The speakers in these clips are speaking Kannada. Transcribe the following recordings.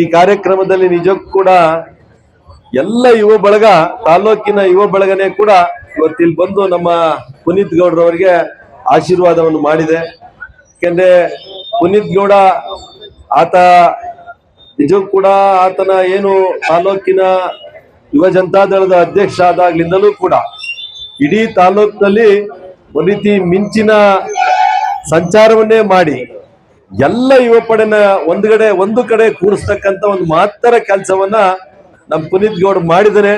ಈ ಕಾರ್ಯಕ್ರಮದಲ್ಲಿ ನಿಜಕ್ಕೂ ಕೂಡ ಎಲ್ಲ ಯುವ ಬಳಗ, ತಾಲೂಕಿನ ಯುವ ಬಳಗನೇ ಕೂಡ ಇವತ್ತಿಲ್ಲಿ ಬಂದು ನಮ್ಮ ಪುನೀತ್ ಗೌಡ್ರವರಿಗೆ ಆಶೀರ್ವಾದವನ್ನು ಮಾಡಿದೆ. ಯಾಕೆಂದ್ರೆ ಪುನೀತ್ ಗೌಡ ಆತ ನಿಜಕ್ಕೂ ಕೂಡ ಆತನ ಏನು ತಾಲೂಕಿನ ಯುವ ಜನತಾದಳದ ಅಧ್ಯಕ್ಷ ಆದಾಗ್ಲಿಂದಲೂ ಕೂಡ ಇಡೀ ತಾಲೂಕಿನಲ್ಲಿ ಒಂದು ರೀತಿ ಮಿಂಚಿನ ಸಂಚಾರವನ್ನೇ ಮಾಡಿ ಎಲ್ಲ ಯುವ ಪಡೆನ ಒಂದು ಕಡೆ ಒಂದು ಕಡೆ ಕೂರಿಸ್ತಕ್ಕಂತ ಒಂದು ಮಹತ್ತರ ಕೆಲಸವನ್ನ ನಮ್ಮ ಪುನೀತ್ ಗೌಡ್ ಮಾಡಿದರೆ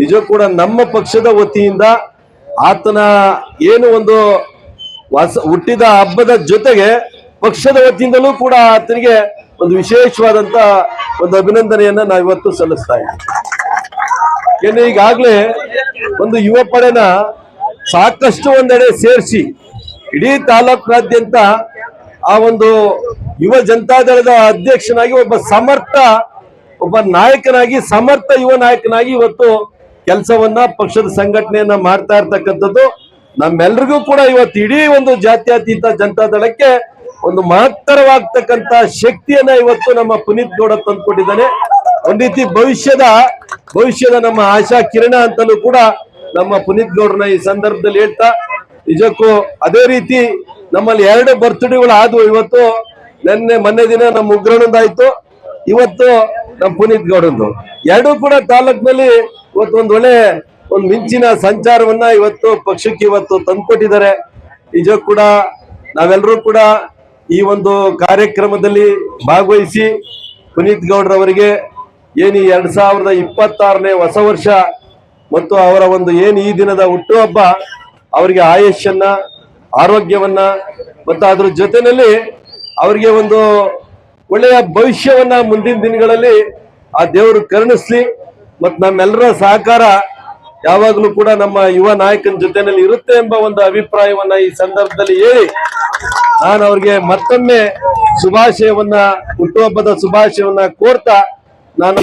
ನಿಜ ಕೂಡ ನಮ್ಮ ಪಕ್ಷದ ವತಿಯಿಂದ ಆತನ ಏನು ಒಂದು ವಾಸ, ಹುಟ್ಟಿದ ಹಬ್ಬದ ಜೊತೆಗೆ ಪಕ್ಷದ ವತಿಯಿಂದಲೂ ಕೂಡ ಆತನಿಗೆ ಒಂದು ವಿಶೇಷವಾದಂತ ಒಂದು ಅಭಿನಂದನೆಯನ್ನ ನಾವಿವತ್ತು ಸಲ್ಲಿಸ್ತಾ ಇದ್ದೀವಿ. ಏನು ಈಗಾಗ್ಲೇ ಒಂದು ಯುವ ಪಡೆನ ಸಾಕಷ್ಟು ಒಂದೆಡೆ ಸೇರಿಸಿ, ಇಡೀ ತಾಲೂಕಿನಾದ್ಯಂತ ಆ ಒಂದು ಯುವ ಜನತಾದಳದ ಅಧ್ಯಕ್ಷನಾಗಿ ಒಬ್ಬ ಸಮರ್ಥ, ಒಬ್ಬ ನಾಯಕನಾಗಿ, ಸಮರ್ಥ ಯುವ ನಾಯಕನಾಗಿ ಇವತ್ತು ಕೆಲಸವನ್ನ ಪಕ್ಷದ ಸಂಘಟನೆಯನ್ನ ಮಾಡ್ತಾ ಇರ್ತಕ್ಕಂಥದ್ದು. ನಮ್ಮೆಲ್ರಿಗೂ ಕೂಡ ಇವತ್ತು ಇಡೀ ಒಂದು ಜಾತ್ಯತೀತ ಜನತಾದಳಕ್ಕೆ ಒಂದು ಮಹತ್ತರವಾಗ್ತಕ್ಕಂತ ಶಕ್ತಿಯನ್ನ ಇವತ್ತು ನಮ್ಮ ಪುನೀತ್ ಗೌಡ ತಂದ್ಕೊಟ್ಟಿದ್ದಾನೆ. ಒಂದ್ ರೀತಿ ಭವಿಷ್ಯದ ಭವಿಷ್ಯದ ನಮ್ಮ ಆಶಾ ಕಿರಣ ಅಂತಲೂ ಕೂಡ ನಮ್ಮ ಪುನೀತ್ ಗೌಡ್ರನ್ನ ಈ ಸಂದರ್ಭದಲ್ಲಿ ಹೇಳ್ತಾ, ನಿಜಕ್ಕೂ ಅದೇ ರೀತಿ ನಮ್ಮಲ್ಲಿ ಎರಡು ಬರ್ತ್ಡೇಗಳು ಆದವು ಇವತ್ತು. ನಿನ್ನೆ, ಮೊನ್ನೆ ದಿನ ನಮ್ಮ ಉಗ್ರನೊಂದಾಯ್ತು. ಇವತ್ತು ನಮ್ಮ ಪುನೀತ್ ಗೌಡಂದು. ಎರಡೂ ಕೂಡ ತಾಲೂಕಿನಲ್ಲಿ ಇವತ್ತು ಒಂದು ಒಳ್ಳೆ ಒಂದು ಮಿಂಚಿನ ಸಂಚಾರವನ್ನ ಇವತ್ತು ಪಕ್ಷಕ್ಕೆ ಇವತ್ತು ತಂದ್ಕೊಟ್ಟಿದ್ದಾರೆ. ನಿಜ ಕೂಡ ನಾವೆಲ್ಲರೂ ಕೂಡ ಈ ಒಂದು ಕಾರ್ಯಕ್ರಮದಲ್ಲಿ ಭಾಗವಹಿಸಿ ಪುನೀತ್ ಗೌಡ್ರವರಿಗೆ ಏನು ಈ ಎರಡ್ ಸಾವಿರದ ಇಪ್ಪತ್ತಾರನೇ ಹೊಸ ವರ್ಷ ಮತ್ತು ಅವರ ಒಂದು ಏನು ಈ ದಿನದ ಹುಟ್ಟುಹಬ್ಬ, ಅವರಿಗೆ ಆಯುಷ್ಯನ್ನ ಆರೋಗ್ಯವನ್ನ ಮತ್ತು ಅದ್ರ ಜೊತೆಯಲ್ಲಿ ಅವರಿಗೆ ಒಂದು ಒಳ್ಳೆಯ ಭವಿಷ್ಯವನ್ನ ಮುಂದಿನ ದಿನಗಳಲ್ಲಿ ಆ ದೇವರು ಕರುಣಿಸ್ಲಿ ಮತ್ತು ನಮ್ಮೆಲ್ಲರ ಸಹಕಾರ ಯಾವಾಗಲೂ ಕೂಡ ನಮ್ಮ ಯುವ ನಾಯಕನ ಜೊತೆಯಲ್ಲಿ ಇರುತ್ತೆ ಎಂಬ ಒಂದು ಅಭಿಪ್ರಾಯವನ್ನ ಈ ಸಂದರ್ಭದಲ್ಲಿ ಹೇಳಿ ನಾನು ಅವ್ರಿಗೆ ಮತ್ತೊಮ್ಮೆ ಶುಭಾಶಯವನ್ನ ಹುಟ್ಟುಹಬ್ಬದ ಶುಭಾಶಯವನ್ನ ಕೋರ್ತಾ ನಾನು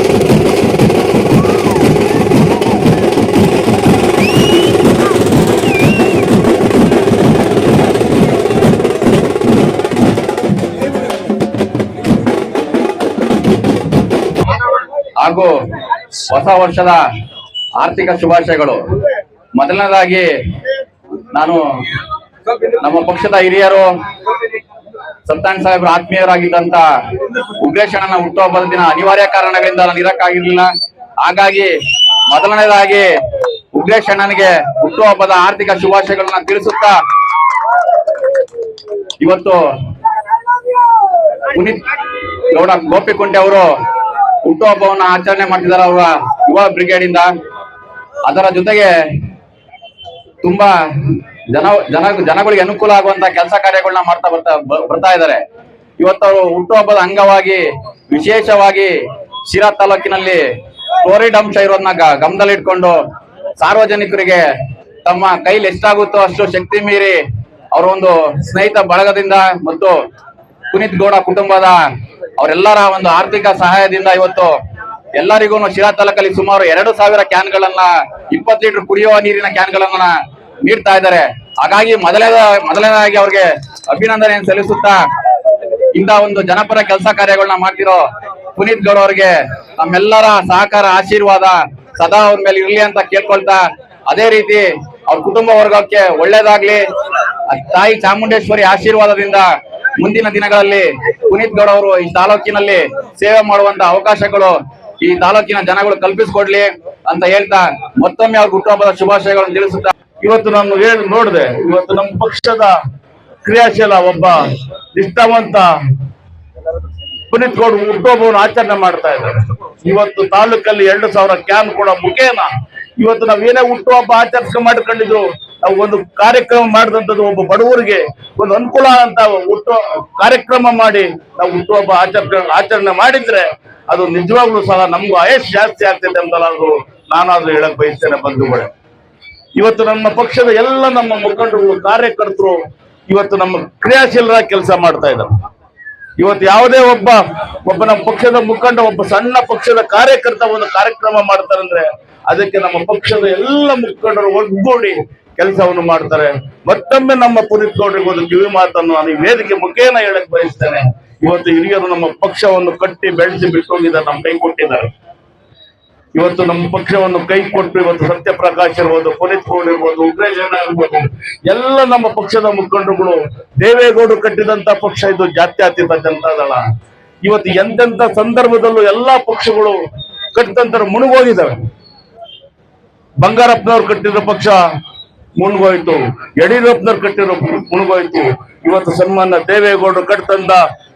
ಹಾಗೂ ಹೊಸ ವರ್ಷದ ಆರ್ಥಿಕ ಶುಭಾಶಯಗಳು. ಮೊದಲನೇದಾಗಿ ನಾನು ನಮ್ಮ ಪಕ್ಷದ ಹಿರಿಯರು ಸತ್ತಾನ್ ಸಾಹೇಬ್ರ ಆತ್ಮೀಯರಾಗಿದ್ದಂತ ಉಗ್ರೇಶಣ್ಣನ ಹುಟ್ಟುಹಬ್ಬದ ದಿನ ಅನಿವಾರ್ಯ ಕಾರಣಗಳಿಂದ ನಾನು ಇರಕ್ಕಾಗಿರ್ಲಿಲ್ಲ ಹಾಗಾಗಿ ಮೊದಲನೇದಾಗಿ ಉಗ್ರೇಶಣ್ಣನಿಗೆ ಹುಟ್ಟುಹಬ್ಬದ ಆರ್ಥಿಕ ಶುಭಾಶಯಗಳನ್ನ ತಿಳಿಸುತ್ತಾ ಇವತ್ತು ಪುನೀತ್ ಗೌಡ ಗೋಪಿಕುಂಟೆ ಅವರು ಹುಟ್ಟುಹಬ್ಬವನ್ನ ಆಚರಣೆ ಮಾಡ್ತಿದ್ದಾರೆ ಅವರ ಯುವ ಬ್ರಿಗೇಡ್ ಇಂದ ಅದರ ಜೊತೆಗೆ ತುಂಬಾ ಜನ ಜನ, ಜನಗಳಿಗೆ ಅನುಕೂಲ ಆಗುವಂತ ಕೆಲಸ ಕಾರ್ಯಗಳನ್ನ ಮಾಡ್ತಾ ಬರ್ತಾ ಬರ್ತಾ ಇದ್ದಾರೆ ಇವತ್ತು ಅವರು ಹುಟ್ಟುಹಬ್ಬದ ಅಂಗವಾಗಿ ವಿಶೇಷವಾಗಿ ಶಿರಾ ತಾಲೂಕಿನಲ್ಲಿ ಕೋರಿಡ್ ಅಂಶ ಇರೋದನ್ನ ಗಮನದಲ್ಲಿಟ್ಕೊಂಡು ಸಾರ್ವಜನಿಕರಿಗೆ ತಮ್ಮ ಕೈಲಿ ಎಷ್ಟಾಗುತ್ತೋ ಅಷ್ಟು ಶಕ್ತಿ ಮೀರಿ ಅವರ ಒಂದು ಸ್ನೇಹಿತ ಬಳಗದಿಂದ ಮತ್ತು ಪುನೀತ್ ಗೌಡ ಕುಟುಂಬದ ಅವರೆಲ್ಲರ ಒಂದು ಆರ್ಥಿಕ ಸಹಾಯದಿಂದ ಇವತ್ತು ಎಲ್ಲರಿಗೂ ಶಿರಾ ತಾಲೂಕಲ್ಲಿ ಸುಮಾರು ಎರಡು ಸಾವಿರ ಕ್ಯಾನ್ಗಳನ್ನ, ಇಪ್ಪತ್ತು ಲೀಟರ್ ಕುಡಿಯುವ ನೀರಿನ ಕ್ಯಾನ್ಗಳನ್ನ ನೀಡ್ತಾ ಇದ್ದಾರೆ. ಹಾಗಾಗಿ ಮೊದಲೇದ ಮೊದಲನೇದಾಗಿ ಅವ್ರಿಗೆ ಅಭಿನಂದನೆ ಸಲ್ಲಿಸುತ್ತಾ ಇಂಥ ಒಂದು ಜನಪರ ಕೆಲಸ ಕಾರ್ಯಗಳನ್ನ ಮಾಡ್ತಿರೋ ಪುನೀತ್ ಗೌಡ ಅವರಿಗೆ ನಮ್ಮೆಲ್ಲರ ಸಹಕಾರ, ಆಶೀರ್ವಾದ ಸದಾ ಅವ್ರ ಮೇಲೆ ಇರ್ಲಿ ಅಂತ ಕೇಳ್ಕೊಳ್ತಾ ಅದೇ ರೀತಿ ಅವ್ರ ಕುಟುಂಬ ವರ್ಗಕ್ಕೆ ಒಳ್ಳೇದಾಗ್ಲಿ. ತಾಯಿ ಚಾಮುಂಡೇಶ್ವರಿ ಆಶೀರ್ವಾದದಿಂದ ಮುಂದಿನ ದಿನಗಳಲ್ಲಿ ಪುನೀತ್ ಗೌಡ ಅವರು ಈ ತಾಲೂಕಿನಲ್ಲಿ ಸೇವೆ ಮಾಡುವಂತ ಅವಕಾಶಗಳು, ಈ ತಾಲೂಕಿನ ಜನಗಳು ಕಲ್ಪಿಸಿಕೊಡ್ಲಿ ಅಂತ ಹೇಳ್ತಾ ಮತ್ತೊಮ್ಮೆ ಅವ್ರ ಹುಟ್ಟುಹಬ್ಬದ ಶುಭಾಶಯಗಳನ್ನು ತಿಳಿಸುತ್ತಾ ಇವತ್ತು ನಾನು ಏನು ನೋಡಿದೆ, ಇವತ್ತು ನಮ್ಮ ಪಕ್ಷದ ಕ್ರಿಯಾಶೀಲ ಒಬ್ಬ ನಿಷ್ಠಾವಂತ ಪುನೀತ್ ಗೌಡ ಹುಟ್ಟುಹಬ್ಬವನ್ನು ಆಚರಣೆ ಮಾಡ್ತಾ ಇದ್ದಾರೆ. ಇವತ್ತು ತಾಲೂಕಲ್ಲಿ ಎರಡು ಸಾವಿರ ಕ್ಯಾನ್ ಕೂಡ ಮುಖೇನ ಇವತ್ತು ನಾವ್ ಏನೇ ಹುಟ್ಟುಹಬ್ಬ ಆಚರಿಸ್ಕೊಂಡ್ ಮಾಡ್ಕೊಂಡಿದ್ರು, ನಾವು ಒಂದು ಕಾರ್ಯಕ್ರಮ ಮಾಡಿದಂಥದ್ದು ಒಬ್ಬ ಬಡವರಿಗೆ ಒಂದು ಅನುಕೂಲ ಅಂತ ಹುಟ್ಟು ಕಾರ್ಯಕ್ರಮ ಮಾಡಿ ನಾವು ಹುಟ್ಟುಹಬ್ಬ ಆಚರಣೆ ಆಚರಣೆ ಮಾಡಿದ್ರೆ ಅದು ನಿಜವಾಗ್ಲೂ ಸಹ ನಮ್ಗೂ ಆಯಸ್ ಜಾಸ್ತಿ ಆಗ್ತೈತೆ ಅಂತ ನಾನು ನಾನಾದ್ರೂ ಹೇಳಕ್ ಬಯಸ್ತೇನೆ ಬಂಧುಗಳೇ. ಇವತ್ತು ನಮ್ಮ ಪಕ್ಷದ ಎಲ್ಲ ನಮ್ಮ ಮುಖಂಡರು, ಕಾರ್ಯಕರ್ತರು ಇವತ್ತು ನಮ್ಮ ಕ್ರಿಯಾಶೀಲರಾಗಿ ಕೆಲಸ ಮಾಡ್ತಾ ಇದ್ದಾರೆ. ಇವತ್ತು ಯಾವುದೇ ಒಬ್ಬ ಒಬ್ಬ ನಮ್ಮ ಪಕ್ಷದ ಮುಖಂಡ, ಒಬ್ಬ ಸಣ್ಣ ಪಕ್ಷದ ಕಾರ್ಯಕರ್ತ ಒಂದು ಕಾರ್ಯಕ್ರಮ ಮಾಡ್ತಾರಂದ್ರೆ ಅದಕ್ಕೆ ನಮ್ಮ ಪಕ್ಷದ ಎಲ್ಲ ಮುಖಂಡರು ಒಗ್ಗೂಡಿ ಕೆಲಸವನ್ನು ಮಾಡ್ತಾರೆ. ಮತ್ತೊಮ್ಮೆ ನಮ್ಮ ಪುನೀತ್ ಗೌಡ್ರಿಗೆ ಒಂದು ಕಿವಿ ಮಾತನ್ನು ನಾನು ಈ ವೇದಿಕೆ ಮುಖೇನ ಹೇಳಕ್ ಬಯಸ್ತೇನೆ. ಇವತ್ತು ಹಿರಿಯರು ನಮ್ಮ ಪಕ್ಷವನ್ನು ಕಟ್ಟಿ ಬೆಳೆಸಿ ಬಿಟ್ಟು ಹೋಗಿದ್ದಾರೆ ನಮ್ಮ ಕೈ ಕೊಟ್ಟಿದ್ದಾರೆ ಇವತ್ತು ನಮ್ಮ ಪಕ್ಷವನ್ನು ಕೈ ಕೊಟ್ಟು ಇವತ್ತು ಸತ್ಯಪ್ರಕಾಶ್ ಇರ್ಬೋದು, ಪುನೀತ್ ಗೌಡ್ ಇರ್ಬೋದು ಉಗ್ರೇಶ್ ಅಣ್ಣ ಇರ್ಬೋದು, ಎಲ್ಲ ನಮ್ಮ ಪಕ್ಷದ ಮುಖಂಡರುಗಳು ದೇವೇಗೌಡರು ಕಟ್ಟಿದಂತ ಪಕ್ಷ ಇದು ಜಾತ್ಯತೀತ ಜನತಾದಳ. ಇವತ್ತು ಎಂತೆಂತ ಸಂದರ್ಭದಲ್ಲೂ ಎಲ್ಲಾ ಪಕ್ಷಗಳು ಕಟ್ಟಿದಂತರ ಮುಳುಗೋಗಿದ್ದಾವೆ ಬಂಗಾರಪ್ಪನವ್ರು ಕಟ್ಟಿರೋ ಪಕ್ಷ ಮುಳುಗೋಯ್ತು ಯಡಿಯೂರಪ್ಪನವ್ರು ಕಟ್ಟಿರೋ ಮುಳುಗೋಯ್ತು ಇವತ್ತು ಸನ್ಮಾನ ದೇವೇಗೌಡರು ಕಟ್ತಂದ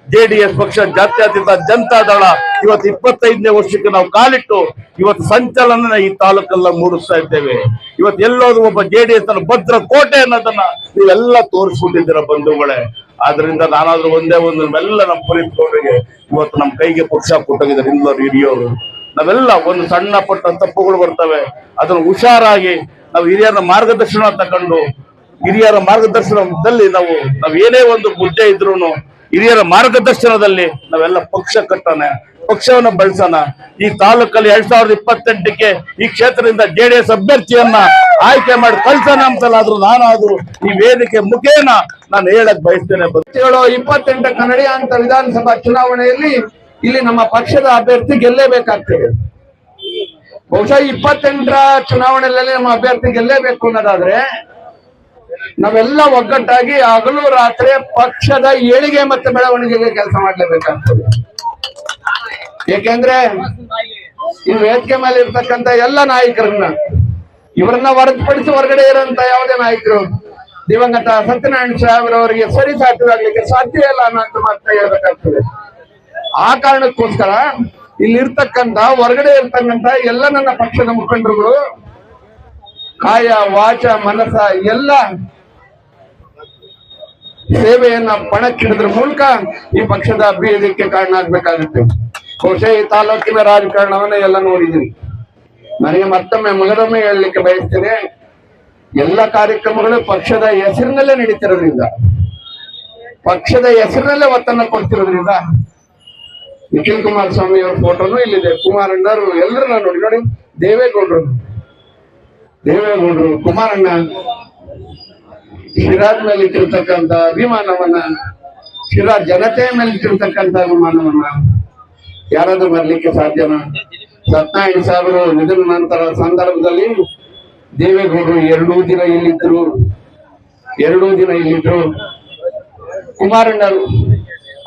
ಜೆಡಿಎಸ್ ಪಕ್ಷ ಜಾತ್ಯತೀತ ಜನತಾದಳ ಇವತ್ತು ಇಪ್ಪತ್ತೈದನೇ ವರ್ಷಕ್ಕೆ ನಾವು ಕಾಲಿಟ್ಟು ಇವತ್ತು ಸಂಚಲನ ಈ ತಾಲೂಕಲ್ಲ ಮೂಡಿಸ್ತಾ ಇದ್ದೇವೆ. ಇವತ್ತು ಎಲ್ಲೋದು ಒಬ್ಬ ಜೆಡಿಎಸ್ ಅನ್ನ ಭದ್ರ ಕೋಟೆ ಅನ್ನೋದನ್ನ ನೀವೆಲ್ಲ ತೋರಿಸ್ಕೊಂಡಿದ್ದೀರಾ ಬಂಧುಗಳೇ. ಆದ್ರಿಂದ ನಾನಾದ್ರೂ ಒಂದೇ ಒಂದು ಎಲ್ಲ ನಮ್ಮ ಪುನೀತ್ ಇವತ್ತು ನಮ್ಮ ಕೈಗೆ ಪಕ್ಷ ಕೊಟ್ಟೋಗಿದ್ದಾರೆ ಹಿಂದೋರು ಹಿರಿಯೋರು. ನಾವೆಲ್ಲ ಒಂದು ಸಣ್ಣ ಪಟ್ಟ ತಪ್ಪುಗಳು ಬರ್ತವೆ. ಅದನ್ನು ಹುಷಾರಾಗಿ ನಾವು ಹಿರಿಯರ ಮಾರ್ಗದರ್ಶನ ತಗೊಂಡು ಹಿರಿಯರ ಮಾರ್ಗದರ್ಶನದಲ್ಲಿ ನಾವು ನಾವೇನೇ ಒಂದು ಮುದ್ದೆ ಇದ್ರು ಹಿರಿಯರ ಮಾರ್ಗದರ್ಶನದಲ್ಲಿ ನಾವೆಲ್ಲ ಪಕ್ಷ ಕಟ್ಟೋಣ, ಪಕ್ಷವನ್ನ ಬಳಸೋಣ. ಈ ತಾಲೂಕಲ್ಲಿ ಎರಡ್ ಸಾವಿರದ ಇಪ್ಪತ್ತೆಂಟಕ್ಕೆ ಈ ಕ್ಷೇತ್ರದಿಂದ ಜೆಡಿಎಸ್ ಅಭ್ಯರ್ಥಿಯನ್ನ ಆಯ್ಕೆ ಮಾಡಿ ಕಳ್ಸೋಣ ಅಂತಲ್ಲಾದ್ರೂ ನಾನಾದ್ರೂ ಈ ವೇದಿಕೆ ಮುಖೇನ ನಾನು ಹೇಳಕ್ ಬಯಸ್ತೇನೆ. ಏಳು ಕನ್ನಡಿಯ ಅಂತ ವಿಧಾನಸಭಾ ಚುನಾವಣೆಯಲ್ಲಿ ಇಲ್ಲಿ ನಮ್ಮ ಪಕ್ಷದ ಅಭ್ಯರ್ಥಿ ಗೆಲ್ಲೇಬೇಕಾಗ್ತದೆ. ಬಹುಶಃ ಇಪ್ಪತ್ತೆಂಟರ ಚುನಾವಣೆಯಲ್ಲಿ ನಮ್ಮ ಅಭ್ಯರ್ಥಿ ಗೆಲ್ಲೇಬೇಕು ಅನ್ನೋದಾದ್ರೆ ನಾವೆಲ್ಲ ಒಗ್ಗಟ್ಟಾಗಿ ಹಗಲು ರಾತ್ರಿ ಪಕ್ಷದ ಏಳಿಗೆ ಮತ್ತು ಬೆಳವಣಿಗೆಗೆ ಕೆಲಸ ಮಾಡ್ಲೇಬೇಕಾಗ್ತದೆ. ಏಕೆಂದ್ರೆ ಈ ವೇದಿಕೆ ಮೇಲೆ ಇರ್ತಕ್ಕಂತ ಎಲ್ಲ ನಾಯಕರನ್ನ ಇವರನ್ನ ಹೊರತುಪಡಿಸಿ ಹೊರಗಡೆ ಇರೋಂತ ಯಾವುದೇ ನಾಯಕರು, ದಿವಂಗತ ಸತ್ಯನಾರಾಯಣ ಸಾಹೇಬ್ರವರಿಗೆ ಸರಿ ಸಾಧ್ಯವಾಗ್ಲಿಕ್ಕೆ ಸಾಧ್ಯ ಇಲ್ಲ ಅನ್ನೋ ಮಾತ್ರ ಹೇಳ್ಬೇಕಾಗ್ತದೆ. ಆ ಕಾರಣಕ್ಕೋಸ್ಕರ ಇಲ್ಲಿರ್ತಕ್ಕಂತ ಹೊರಗಡೆ ಇರ್ತಕ್ಕಂತ ಎಲ್ಲ ನನ್ನ ಪಕ್ಷದ ಮುಖಂಡರುಗಳು ಕಾಯ, ವಾಚ ಮನಸ ಎಲ್ಲ ಸೇವೆಯನ್ನ ಪಣಕ್ಕಿಡಿದ್ರ ಮೂಲಕ ಈ ಪಕ್ಷದ ಅಭ್ಯದಕ್ಕೆ ಕಾರಣ ಆಗ್ಬೇಕಾಗುತ್ತೆ ಬಹುಶಃ ಈ ತಾಲೂಕಿನ ರಾಜಕಾರಣವನ್ನ ಎಲ್ಲ ನೋಡಿದ್ದೀನಿ. ನನಗೆ ಮತ್ತೊಮ್ಮೆ ಮಗದೊಮ್ಮೆ ಹೇಳಲಿಕ್ಕೆ ಬಯಸ್ತೇನೆ, ಎಲ್ಲ ಕಾರ್ಯಕ್ರಮಗಳು ಪಕ್ಷದ ಹೆಸರಿನಲ್ಲೇ ನಡೀತಿರೋದ್ರಿಂದ, ಪಕ್ಷದ ಹೆಸರಿನಲ್ಲೇ ಒತ್ತನ್ನ ಕೊಡ್ತಿರೋದ್ರಿಂದ, ನಿಖಿಲ್ ಕುಮಾರಸ್ವಾಮಿ ಅವ್ರ ಫೋಟೋನು ಇಲ್ಲಿದೆ. ಕುಮಾರಣ್ಣರು ಎಲ್ಲರೂ ನೋಡಿ ನೋಡಿ, ದೇವೇಗೌಡರು. ದೇವೇಗೌಡರು, ಕುಮಾರಣ್ಣ, ಶಿರಾಜ್ ಮೇಲೆ ಇಟ್ಟಿರ್ತಕ್ಕಂತ ಅಭಿಮಾನವನ್ನ ಶಿರಾ ಜನತೆಯ ಮೇಲೆ ಇಟ್ಟಿರ್ತಕ್ಕಂತ ಅಭಿಮಾನವನ್ನ ಯಾರಾದ್ರೂ ಬರ್ಲಿಕ್ಕೆ ಸಾಧ್ಯನಾ? ಸತ್ಯನಾರಾಯಣ ಸಾವಿರ ನಿಧನ ನಂತರ ಸಂದರ್ಭದಲ್ಲಿ ದೇವೇಗೌಡರು ಎರಡೂ ದಿನ ಇಲ್ಲಿದ್ರು, ಎರಡೂ ದಿನ ಇಲ್ಲಿದ್ರು. ಕುಮಾರಣ್ಣರು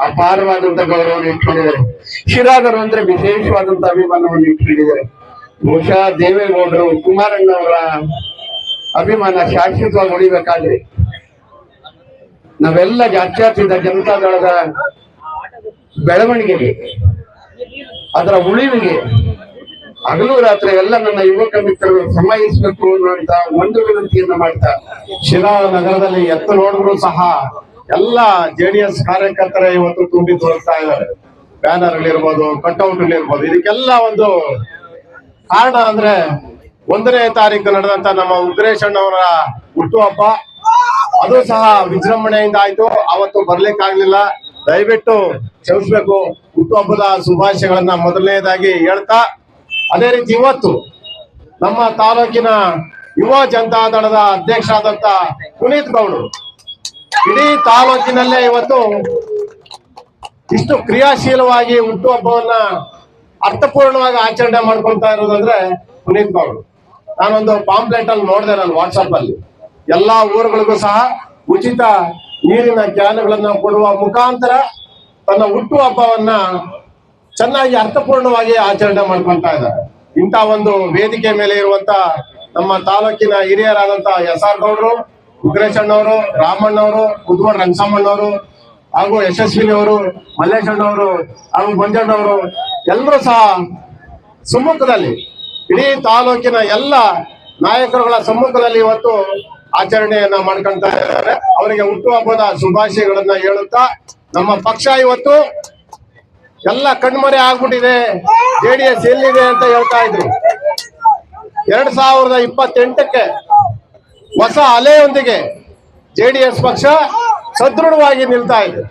ಅಪಾರವಾದಂತ ಗೌರವವನ್ನು ಇಟ್ಕೊಂಡಿದ್ದಾರೆ. ಶಿರಾದರು ಅಂದ್ರೆ ವಿಶೇಷವಾದಂತ ಅಭಿಮಾನವನ್ನು ಇಟ್ಕೊಂಡಿದ್ದಾರೆ. ಬಹುಶಃ ದೇವೇಗೌಡರು ಕುಮಾರಣ್ಣವರ ಅಭಿಮಾನ ಶಾಶ್ವತವಾಗಿ ಉಳಿಬೇಕಾದ್ರೆ ನಾವೆಲ್ಲ ಜನತಾ ಜನತಾದಳದ ಬೆಳವಣಿಗೆಗೆ, ಅದರ ಉಳಿವಿಗೆ ಹಗಲು ರಾತ್ರಿ ಎಲ್ಲ ನನ್ನ ಯುವಕ ಮಿತ್ರರು ಸಮಯಿಸಬೇಕು ಅನ್ನುವಂತ ಒಂದು ವಿನಂತಿಯನ್ನ ಮಾಡ್ತಾ ಶಿರಾ ನಗರದಲ್ಲಿ ಎತ್ತ ನೋಡಿದ್ರು ಸಹ ಎಲ್ಲ ಜೆಡಿಎಸ್ ಕಾರ್ಯಕರ್ತರ ಇವತ್ತು ತುಂಬಿ ತೋರಿಸ್ತಾ ಇದ್ದಾರೆ. ಬ್ಯಾನರ್ ಇರ್ಬೋದು ಕಟ್ಔಟ್ ಇರ್ಬೋದು ಇದಕ್ಕೆಲ್ಲ ಒಂದು ಕಾರಣ ಅಂದ್ರೆ ಒಂದನೇ ತಾರೀಕು ನಡೆದಂತ ನಮ್ಮ ಉಗ್ರೇಶ್ ಅಣ್ಣವರ ಹುಟ್ಟುಹಬ್ಬ ಅದು ಸಹ ವಿಜೃಂಭಣೆಯಿಂದ ಆಯ್ತು. ಅವತ್ತು ಬರ್ಲಿಕ್ಕಾಗ್ಲಿಲ್ಲ. ದಯವಿಟ್ಟು ಕ್ಷಮಿಸ್ಬೇಕು. ಹುಟ್ಟುಹಬ್ಬದ ಶುಭಾಶಯಗಳನ್ನ ಮೊದಲನೇದಾಗಿ ಹೇಳ್ತಾ, ಅದೇ ರೀತಿ ಇವತ್ತು ನಮ್ಮ ತಾಲೂಕಿನ ಯುವ ಜನತಾ ದಳದ ಅಧ್ಯಕ್ಷ ಆದಂತ ಪುನೀತ್ ಗೌಡರು ಇಡೀ ತಾಲೂಕಿನಲ್ಲೇ ಇವತ್ತು ಇಷ್ಟು ಕ್ರಿಯಾಶೀಲವಾಗಿ ಹುಟ್ಟುಹಬ್ಬವನ್ನ ಅರ್ಥಪೂರ್ಣವಾಗಿ ಆಚರಣೆ ಮಾಡ್ಕೊಂತಾ ಇರೋದಂದ್ರೆ ಪುನೀತ್ ಗೌಡ್ರು ನಾನೊಂದು ಪಾಂಪ್ಲೆಟ್ ಅಲ್ಲಿ ನೋಡಿದೆ ನಾನು ವಾಟ್ಸಪ್ ಅಲ್ಲಿ. ಎಲ್ಲಾ ಊರುಗಳಿಗೂ ಸಹ ಉಚಿತ ನೀರಿನ ಕ್ಯಾನ್ಗಳನ್ನ ಕೊಡುವ ಮುಖಾಂತರ ತನ್ನ ಹುಟ್ಟು ಹಬ್ಬವನ್ನ ಚೆನ್ನಾಗಿ ಅರ್ಥಪೂರ್ಣವಾಗಿ ಆಚರಣೆ ಮಾಡ್ಕೊಳ್ತಾ ಇದ್ದಾರೆ. ಇಂಥ ಒಂದು ವೇದಿಕೆ ಮೇಲೆ ಇರುವಂತ ನಮ್ಮ ತಾಲೂಕಿನ ಹಿರಿಯರಾದಂತ ಎಸ್ ಆರ್ ಗೌಡ್ರು ಉಗ್ರೇಶ್ ಅಣ್ಣವರು ರಾಮಣ್ಣವರು ಉದ್ವಡ್ ರಂಗಸಮ್ಮಣ್ಣವರು ಹಾಗೂ ಯಶಸ್ವಿನಿ ಅವರು ಹಾಗೂ ಮಂಜಣ್ಣವರು, ಎಲ್ಲರೂ ಸಹ ಸಮ್ಮುಖದಲ್ಲಿ ಇಡೀ ತಾಲೂಕಿನ ಎಲ್ಲ ನಾಯಕರುಗಳ ಸಮ್ಮುಖದಲ್ಲಿ ಇವತ್ತು ಆಚರಣೆಯನ್ನ ಮಾಡ್ಕೊಂತ ಇದ್ದಾರೆ. ಅವರಿಗೆ ಹುಟ್ಟುಹಬ್ಬದ ಶುಭಾಶಯಗಳನ್ನ ಹೇಳುತ್ತಾ, ನಮ್ಮ ಪಕ್ಷ ಇವತ್ತು ಎಲ್ಲ ಕಣ್ಮರೆ ಆಗ್ಬಿಟ್ಟಿದೆ ಜೆಡಿಎಸ್ ಎಲ್ಲಿದೆ ಅಂತ ಹೇಳ್ತಾ ಇದ್ರು. ಎರಡ್ ಸಾವಿರದ ಇಪ್ಪತ್ತೆಂಟಕ್ಕೆ ಹೊಸ ಅಲೆಯೊಂದಿಗೆ ಜೆಡಿಎಸ್ ಪಕ್ಷ ಸದೃಢವಾಗಿ ನಿಲ್ತಾ ಇದೆ